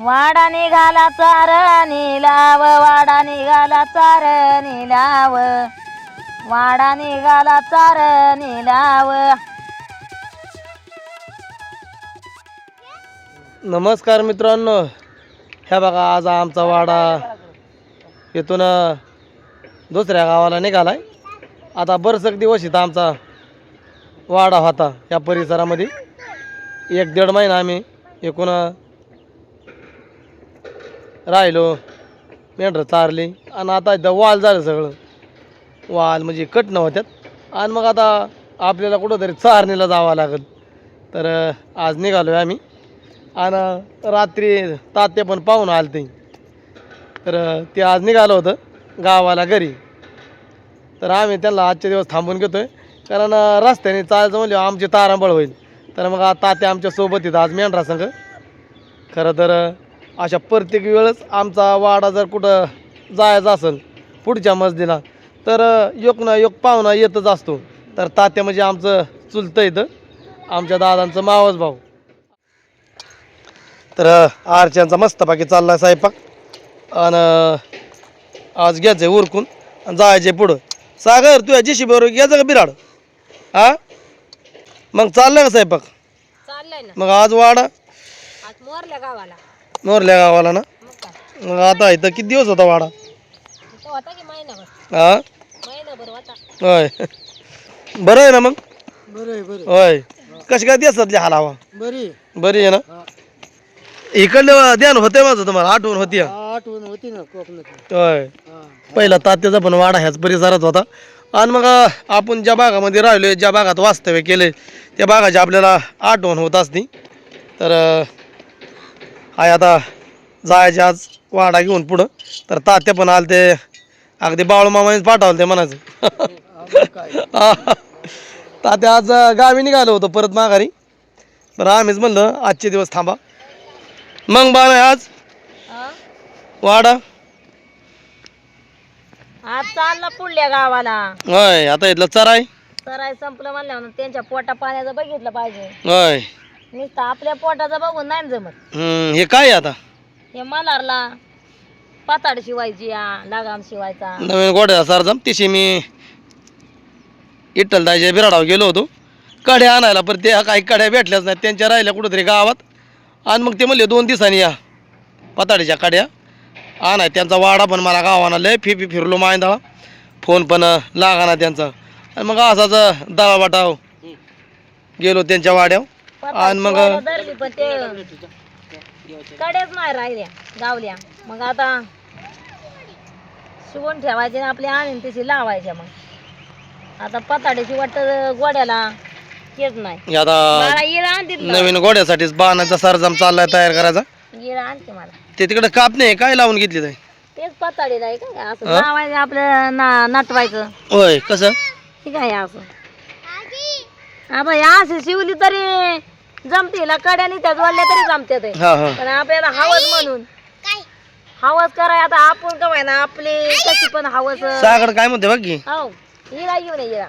वाडा निघाला चार निलाव वाडा निघाला चार निलाव वाडा निघाला चार निलाव नमस्कार मित्रांनो. ह्या बघा आज आमचा वाडा इथून दुसऱ्या गावाला निघालाय. आता बरसक दिवस इथं आमचा वाडा होता या परिसरामध्ये. एक दीड महिना आम्ही एकूण राहिलो मेंढरं चारली आणि आता इथं वाल झालं सगळं. वाल म्हणजे कटणं होत्यात. आणि मग आता आपल्याला कुठंतरी चारणीला जावं लागेल. तर आज निघालो आहे आम्ही. आणि रात्री तात्या पण पाहून आलं ते तर ते आज निघालं होतं गावाला घरी. तर आम्ही त्यांना आजचे दिवस थांबून घेतोय. कारण रस्त्याने चालायचं म्हणलं आमची तारांबळ होईल. तर मग आता तात्या आमच्यासोबत येतं आज मेंढरा संघ खरं तर अशा प्रत्येक वेळेस आमचा वाडा जर कुठं जायचा असेल पुढच्या मजलीला तर एक ना एक पाहुणा येतच असतो. तर तात्या म्हणजे आमचं चुलतं इथं. आमच्या दादांचं मावस भाऊ. तर आरच्यांचा मस्त बाकी चाललाय स्वयंपाक. आणि आज घ्यायचं आहे उरकून आणि जायचे पुढं. सागर तुझ्या जेशी बरोबर घ्यायचं का बिराड. हा? मग चाललं का ना. मग आज वाडा. गावाला. मोरल्या गावाला ना? मग आता इथं किती दिवस होता वाडा? तो होता की महिनाभर. हा महिनाभर होता. होय. बरं आहे ना मग? बरं आहे बरं होय. कशी काय दिसतली हालावा बरी बरी आहे ना? इकडलं ध्यान होते माझं तुम्हाला आठवण होती हा? आठवण होती ना कोकणात होय. पहिला तात्याचा पण वाडा ह्याच परिसरात होता. आणि मग अं, आपण ज्या भागामध्ये राहिलोय ज्या भागात वास्तव्य केले त्या भागाची आपल्याला आठवण होत असती. तर अं, हाय आता जायचे आज वाडा घेऊन पुढं. तर तात्या पण आले ते अगदी बाळूमामानेच पाठवलं ते म्हणायचं. तात्या आज गावी निघालो होतो परत माघारी. बरं आम्हीच म्हणलं आजचे दिवस थांबा. मग बाळ आज? वाडा? आज चालला पुढल्या गावाला. होय आता इथलं चराय सराय संपलं म्हणल्यावर त्यांच्या पोटा पाण्याचं बघितलं पाहिजे. होय. नुसतं आपल्या पोटाचं बघून नाही जमत. हम्म, हे काय आहे आता? हे मलारला पाताड शिवायची लगाम शिवायचा. नवीन गोड्या सरजम तिशी मी. इट्टल दायच्या बिराडावर गेलो होतो. कड्या आणायला पण त्या काही कड्या भेटल्याच नाहीत. त्यांच्या राहिल्या कुठंतरी गावात. आणि मग ते म्हणले दोन दिवसांनी या पताडीच्या कड्या. आणाय त्यांचा वाडा पण मला गावाना लय फि फि फिरलो मायंदाळा. फोन पण लागाना त्यांचा. आणि मग असाच दळाबाटाव गेलो त्यांच्या वाड्यावर. आणि मग शिवायला धरली पण ते कडेच नाही राहिल्या गावल्या. मग आता शिवून ठेवायचे आणि आपल्या आणीन तशी लावायच्या मग. आता पताड्याची वाटत गोड्याला तेच नाही. आता मला येळा आणते नवीन गोड्यासाठीच बाणाचा सरजम चाललाय तयार करायचा. येळा आणते मला. ते तिकडे काप नाही काय लावून घेतली तेच पताडीला आहे काय असं लावायचं आपलं ना नटवायचं. होय कसं? ठीक आहे असं? आता या अशी शिवली तरी. जमते ला कड्याने त्या जोडल्या तरी जमते ते हा हा. पण आपल्याला हवस म्हणून. हवस कराय आता आपण कवाय ना आपली कशी पण हवस. सागड काय म्हणते बघ की? हो हिरा घेऊन ये हिरा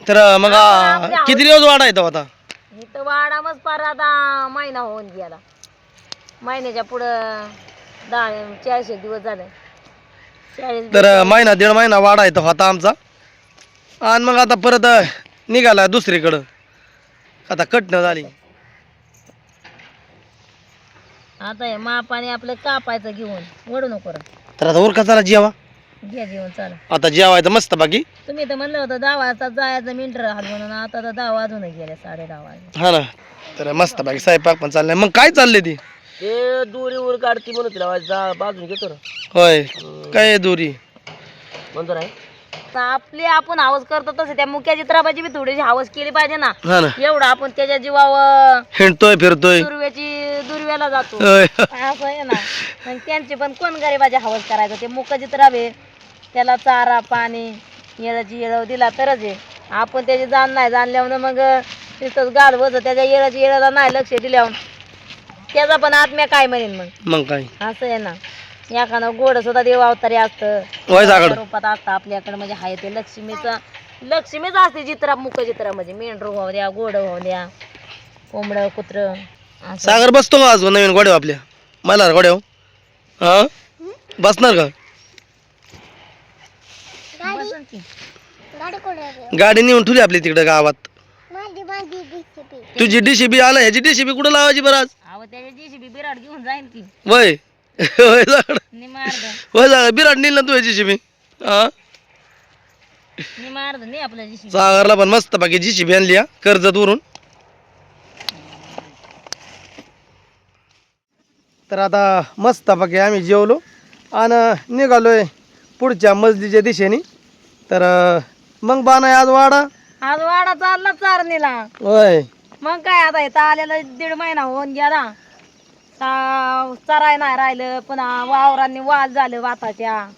तर मग आ, किती दिवस वाढा येतो आता? इथं वाडा मग पार आता महिना होऊन गेला. महिन्याच्या पुढं दहा चारशे दिवस झाले. चाळीस तर महिना दीड महिना वाढा येतो होता आमचा. आणि मग आता परत निघाला दुसरीकडं. आता कटणं झाली. आता हे मापाने आपलं कापायचं घेऊन. वडू नको रे. तर आता उरका चला जेवा. घ्या घेऊन चला. आता जेवायचं मस्त बाकी. तुम्ही तर म्हणलं होतं दहा वाजता जायचं मिनटर हाल म्हणून. आता तर दहा वाजून गेले साडे दहा हा ना. तर मस्त बाकी स्वयंपाक पण चाललाय. मग काय चाललंय ती? ते दोरीवर काढती म्हणून तिला जा बाजून घेतो ना. होय. काय दुरी? म्हणतो नाही आपली आपण हवस करतो तसं त्या मुख्या चित्राबाची बी थोडीशी हवस केली पाहिजे ना. हा ना. एवढं आपण त्याच्या जीवावर हिंडतोय फिरतोय. दुर्व्याची दुर्व्याला जातो. होय. असं आहे ना. मग त्यांची पण कोण गरीबाची हवस करायचं? ते मुख चित्राबे त्याला चारा पाणी येळाची येळव दिला तरच आहे. आपण त्याची जाण नाही जाणल्यावर मग तिथंच बस त्याच्या येळाची येळाला नाही लक्ष दिल्यावर. त्याचा पण आत्म्या काय म्हणेन मग? मग काय? असं आहे ना. एखादं गोड सुद्धा देव अवतारी असतं. होय रूपात असतं आपल्याकडे म्हणजे आहे ते लक्ष्मीचं. लक्ष्मीच असते चित्रा मुख चित्रा म्हणजे. मेंढरू होऊ द्या गोड होऊ द्या कोंबडं कुत्र सागर बसतो का अजून नवीन गोड्या आपल्या? मला गोड्या हा. बसणार का? बसन की. गाडी नेऊन ठेवली आपली तिकडे गावात. तुझी डीसीबी आला ह्याची डीसीबी कुठं लावायची बरं आज? अहो त्याच्या जीसीबी बिराड घेऊन जाईन की. वय. बिराट नेल ना तू ह्याची जीसीबी हा? नाही आपल्या सागरला पण मस्त बाकी जीसीबी आणली हा कर्जत वरून. तर आता मस्त बाकी आम्ही जेवलो आणि निघालोय पुढच्या मजलीच्या दिशेने. तर मग बाना आज वाडा? आज वाडा चालला चारणीला. होय. मग काय आता इथं आलेला दीड महिना होऊन गेला. चराय नाही राहिलं पुन्हा वावरांनी वाल झालं वाताच्या.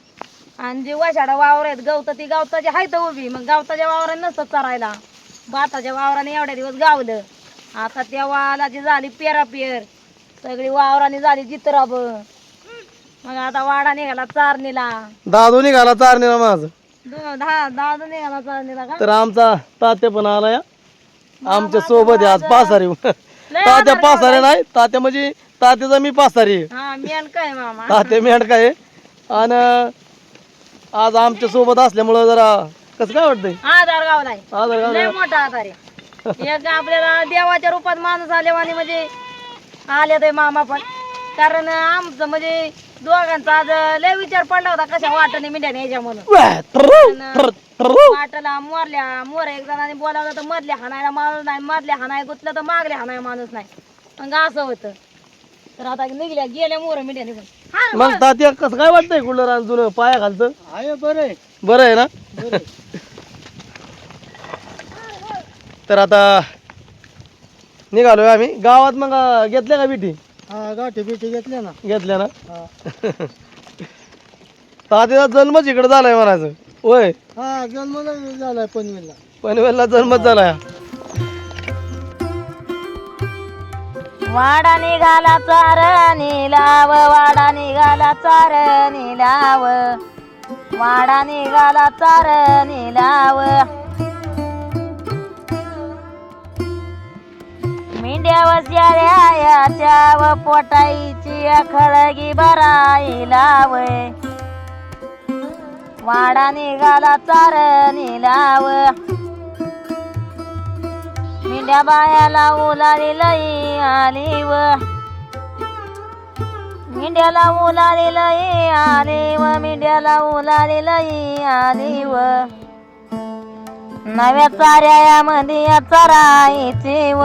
आणि जी वशाडा वावर आहेत गवत ती गवताची आहेत उभी. मग गवताच्या वावराने नसतं चरायला. भाताच्या वावराने एवढ्या दिवस गावलं. आता त्या वालाची झाली पेरा पेर. सगळी वावराने झाली जित्राब. मग आता वाडा निघाला चारणीला. दादू निघाला चारणीला माझ. दो- दहा दहा जण निघाला चारणीला का? तर आमचा तात्या पण आला या. आमच्यासोबत आहे आज पासारी. तात्या पासारे नाही तात्या म्हणजे तात्याचा मी पासारी. हा मेन काय मामा? तात्या आणि आज आमच्यासोबत असल्यामुळं जरा कसं काय वाटतंय? आधार गावलाय आधार कार्ड लय मोठा आधार आहे. एक आपल्याला देवाच्या रूपात माणूस आले आणि म्हणजे आले ते मामा पण. कारण आमचं म्हणजे दोघांचा आज लय विचार पडला होता कशा वाटणे मिंड्या न्यायच्या म्हणून. वॅ, ट्रू, ट्रू, ट्रू. वाटला मोरल्या मोर एक जणांनी बोलावलं तर मधल्या हाणायला माणूस नाही मधल्या हाणाय गुतलं तर मागल्या हाणाय माणूस नाही. मग असं होतं. तर आता निघल्या गेल्या मोर निघून. मग तात्या कसं काय वाटतंय कुठलं रान जुनं? पाया खालचं? आहे बरं आहे. बरं आहे ना? तर आता निघालोय आम्ही. गावात मग अं, घेतल्या का बिटी? हा गाठी बिठी घेतल्या ना. घेतल्या ना? तात्याचा जन्मच इकडे झालाय म्हणायचं. होय? हा जन्म झालाय पनवेलला. पनवेलला जन्मच झालाय. वाडा निघाला चारणी लाव वाडा निघाला चारणी लाव. वाडा निघाला चारणी लाव. मेंढ्या वस्याच्या याच्या व पोटाईची खळगी भराई लाव. वाडा निघाला चारणी लाव. त्या बायाला ओलारी लई आली व मेंढ्याला ओलारी लई आली व मेंढ्याला ओलारी लई आली व नव्या चाऱ्या मध्ये चरायची व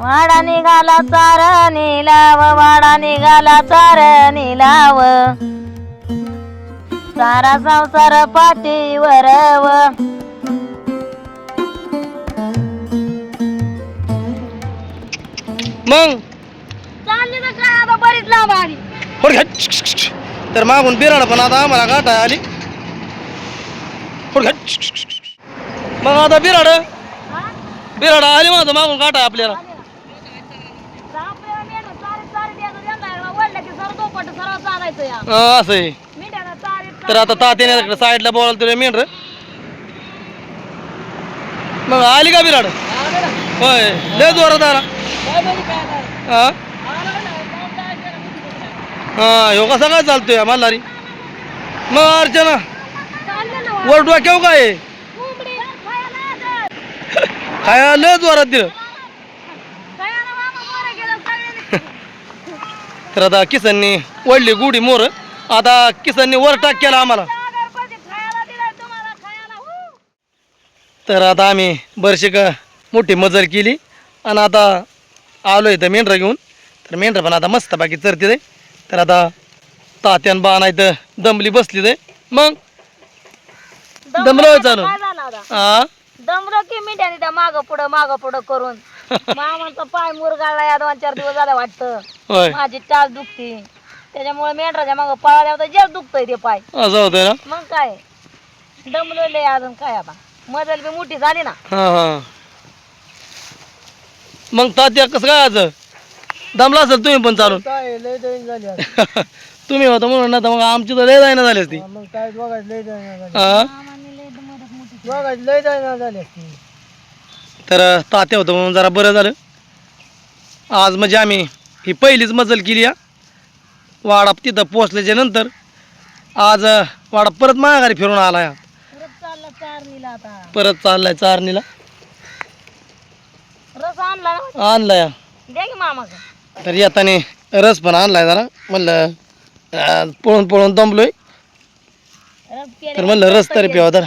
वाडा निघाला चार निलाव वाडा निघाला चार निलाव. सारा संसार पाठीवर व मग? चालली तर काय आता? बरीच लांब आली. पुढे घ्या. तर मागून बिराड पण आता आम्हाला गाठा आली. घ्या. मग आता बिराड? बिराड आली माझं मागून गाठा आपल्याला. आपल्याला मेंढ्या चारीत चारीत यायचं त्यांना आहे. वळलं की सरळ दोपट सरळ चालायचं या. असं आहे. मेंढ्याला चारीत तर आता तात्याने तिकडे साईडला बोलायला तुला मेंढर. मग आली का बिराड? होय लय जोरात आला. हा? हा ह्यो कसा काय चालतोय मल्हारी मग अर्चना ना वर डोक्याव काय आहे? खाया लय जोरात दिलं. तर आता किसननी ओढली गुढी मोर. आता किसननी वर टाक केला आम्हाला. तर आता आम्ही बरशी का मोठी मजल केली. आणि आता आलो इथं मेंढरं घेऊन. तर मेंढरं पण आता मस्त बाकी चरते तर आता तात्यान बा नाही तर दमली बसली ते मग? दमलं आता? हा दमलं की मिठ्याने त्या मागं पुढं मागं पुढं करून. मामाचा पाय मुरगाळला या दोन चार दिवस झाला वाटतं. माझी टाच दुखती. त्याच्यामुळे मेंढराच्या मागं पळाल्या होता जेर दुखतंय ते पाय. असं होतंय ना. मग काय? दमलेले अजून काय आता? मजल बी मोठी झाली ना. हा हा. मग तात्या कसं काय आज? दमला असेल तुम्ही पण चालून. काय लय दैन झाली तुम्ही होता म्हणून ना मग आमची तर लय जायना झाली असती. मग काय दोघांची लय दैन झाली हा? दोघांची लय दैन झाली असती. तर तात्या होतं म्हणून जरा बरं झालं. आज म्हणजे आम्ही ही पहिलीच मजल केली या वाडा तिथं पोचल्याच्या नंतर आज अं, वाडा परत माघारी फिरून आला या परत चालला चारणीला आता. परत चाललाय चारणीला. रस आणला ना? आणला या द्या की मामाचा. तर येताने रस पण आणलाय जरा. म्हणलं अं, पळून पळून दमलोय. रस प्यायला तर म्हणलं रस तरी प्यावा तर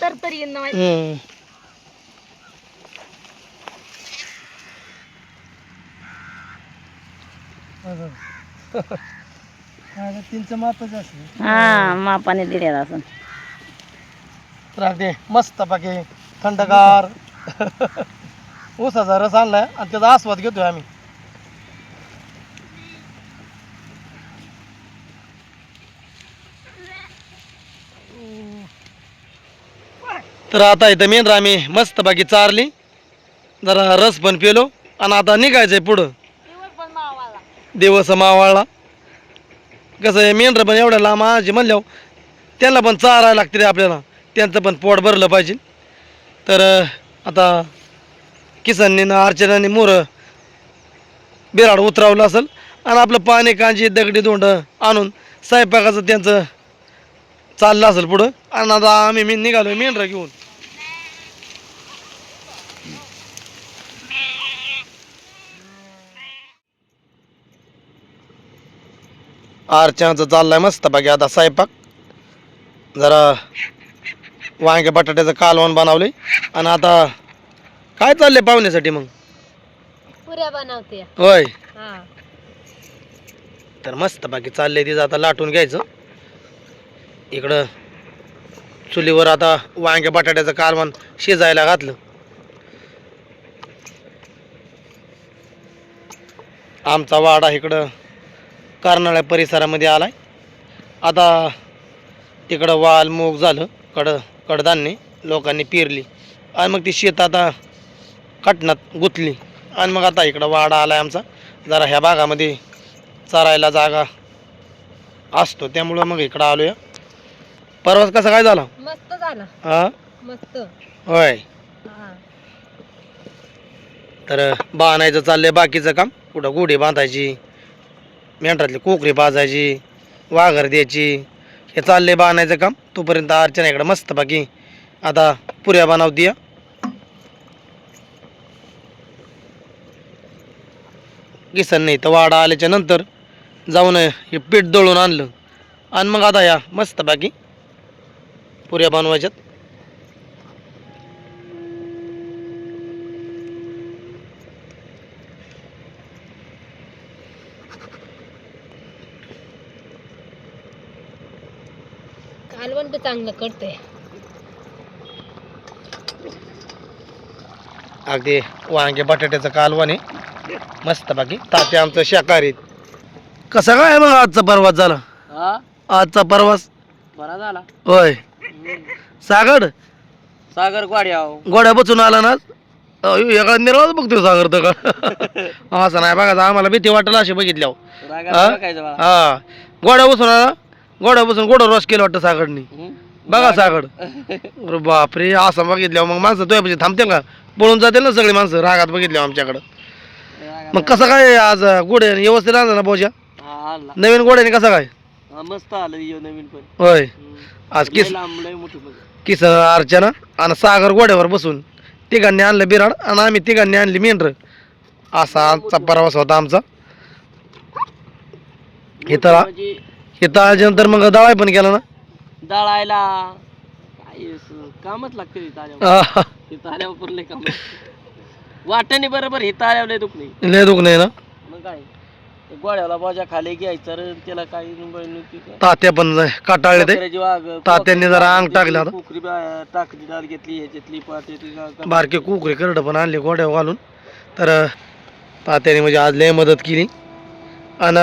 तर तरी येईन ना माहिती. हम्म. हा मापाने दिलेला असं तर अगदी मस्त बाकी थंडगार. ऊसाचा रस आणलाय आणि त्याचा आस्वाद घेतोय आम्ही. तर आता इथं मेन आम्ही मस्त बाकी चारली. जरा रस पण पेलो आणि आता निघायचंय पुढं. दिवस मावाळला कसं आहे मेंढरं पण एवढ्या लांब आणायचे म्हणल्यावर त्यांना पण चारायला लागते रे आपल्याला. त्यांचं पण पोट भरलं पाहिजे. तर आता किसननी अर्चनाने मोरं बिराड उतरावलं असेल. आणि आपलं पाणी कांजी दगडी दोंड आणून स्वयंपाकाचं त्यांचं चाललं असेल पुढं. आणि आता आम्ही मी निघालो मेंढरं घेऊन. अर्चनाचं चाललाय मस्त बाकी आता स्वयंपाक. जरा वांगे बटाट्याचं कालवण बनवले आणि आता काय चाललंय पाहुण्यासाठी मग? पुऱ्या बनवते. होय. हा. तर मस्त बाकी चाललंय तिचं आता लाटून घ्यायचं. इकडं चुलीवर आता वांगे बटाट्याचं कालवण शिजायला घातलं. आमचा वाडा इकडं कर्नाळ्या परिसरामध्ये आलाय. आता तिकडं वाल मूग झालं कड कडधान्य लोकांनी पेरली. आणि मग ती शेत आता कटणात गुंतली. आणि मग आता इकडं वाडा आलाय आमचा. जरा ह्या भागामध्ये चरायला जागा असतो. त्यामुळं मग इकडं आलो या परवाच कसा काय झाला? मस्त झाला. हा मस्त. होय. हा. तर बांधायचं चाललंय बाकीचं काम. कुठं गुढी बांधायची मेंढरातली कोकरी बाजायची वाघर द्यायची. हे चाललंय बांधायचं काम. तोपर्यंत अर्चना इकडं मस्त बाकी आता पुऱ्या बनवती किसन नाही तर वाडा आल्याच्यानंतर जाऊन हे पीठ दळून आणलं. आणि मग आता या मस्त बाकी पुऱ्या बनवायच्यात. कालवण तर चांगलं करते अगदी वांगे बटाट्याचं कालवण आहे. मस्त बाकी ताते आमचं शाकाहारी कसा काय मग आजचा परवास झाला? हा? आजचा परवास? बरा झाला. होय. सागड सागर? गोड्या गोड्या बसून आला ना एका निर्वाळ बघतोय सागर तर का? असं नाही बघा आम्हाला भीती वाटेल असे बघितल्यावर. हा? हा. गोड्या बसून आला? गोड्या बसून गोडा रस केलं वाटतं सागडनी बघा सागड अरे बापरे असं बघितल्यावर मग माणसं तुझ्या पाशी थांबते का? पळून जाते ना सगळी माणसं. रागात बघितल्यावर आमच्याकडं. मग कसं काय आज गोड्या व्यवस्थित आणलं ना बोजा आला नवीन गोड्याने कसं काय? मस्त आलं यो नवीन पण. होय. आज किस लांब लय मोठी बघ किस अर्चना आणि सागर गोड्यावर बसून तिघांनी आणलं बिराड आणि आम्ही तिघांनी आणली मेंढर. असा आजचा प्रवास होता आमचा. इथं म्हणजे इथं आल्यानंतर मग दळाय पण केला ना. दळायला. काय कामच लागते आल्यावर. पण लय काम वाट्याने बरोबर आल्यावर लय दुख नाही. लय दुख नाही ना? मग काय? ते गोळ्याला बाजा खाली घ्यायचं रे त्याला काही काय. तात्या पण काटाळले ते. तात्यांनी जरा अंग टाकलं आता. कुकरी टाकली डाल घेतली ह्याच्यातली पाट याची का- बारके कुकरे करड पण आणले गोड्या घालून. तर तात्याने म्हणजे आज लय मदत केली. आणि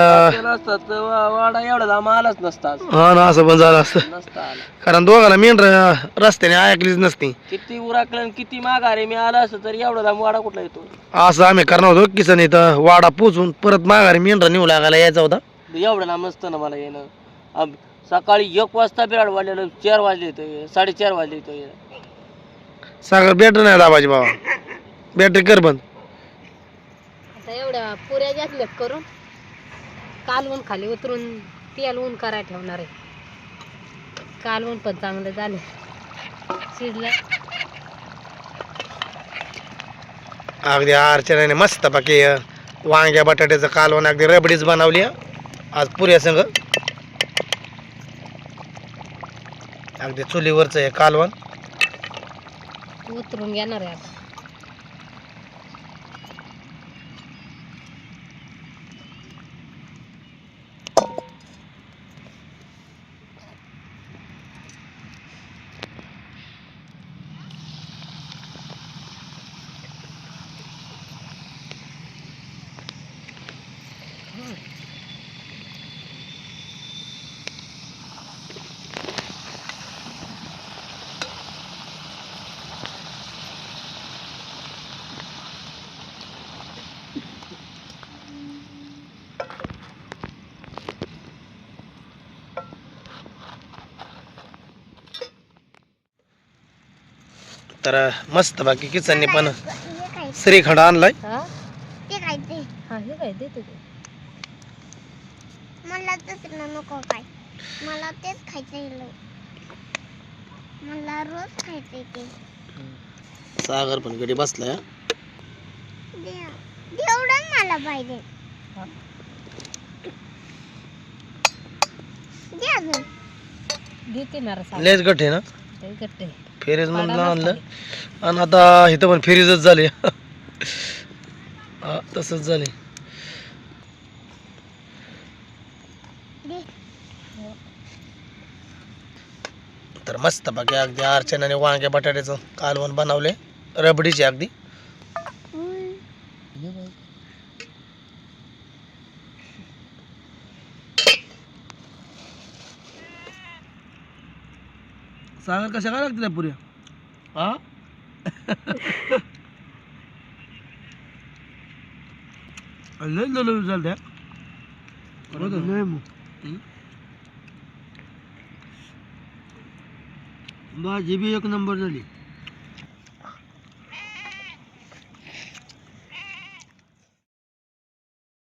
तर वा- वाडा एवढा लांब आलाच नसता आज. हा ना असं पण झालं असतं. नसता आला. कारण दोघाला मेंढर रस्त्याने ऐकलीच नसती. किती उराकलं आणि किती माघारे मी आला असतो तर एवढा लांब वाडा कुठला येतो? असं आम्ही करणार होतो किसन इथं वाडा पोचून परत माघारी मेंढरा नेऊ लागायला यायचा होता. एवढं लांब नसतं ना मला येणं. अब सकाळी एक वाजता बिराड वाजलेलं चार वाजले येतो साडेचार वाजले येतो सागर बॅटरी नाही दाबाजी बाबा. बॅटरी कर बंद. आता एवढ्या पुऱ्या घेतल्यात करून. कालवून खाली उतरून तेल ऊन करायला ठेवणार आहे. कालवून पण चांगलं झाले. शिजलं. अगदी अर्चनाने मस्त बाकी वांग्या बटाट्याचं कालवण अगदी रबडीच बनवली. आज पुऱ्या संग. अगदी चुलीवरचं हे कालवण उतरून घेणार आहे तर मस्त बाकी किचनने पण श्रीखंड आणलाय. हा? हा हे मला नको काय. मला तेच खायचं मला रोज ते. सागर पण घरी बसलाय मला पाहिजे. दे अजून. देते ना गट आहे ना? घट्ट आहे. फेरीज म्हणून आणलं. आणि आता इथं पण फेरीजच झाली. हा तसंच झाले. तर मस्त बाकी अगदी अर्चनाने वांग्या बटाट्याचं कालवण बनवले. रबडीचे अगदी हम्म. सागर कशा काय लागतील पुऱ्या? हा लय लय झालं भाजी बी एक नंबर झाली.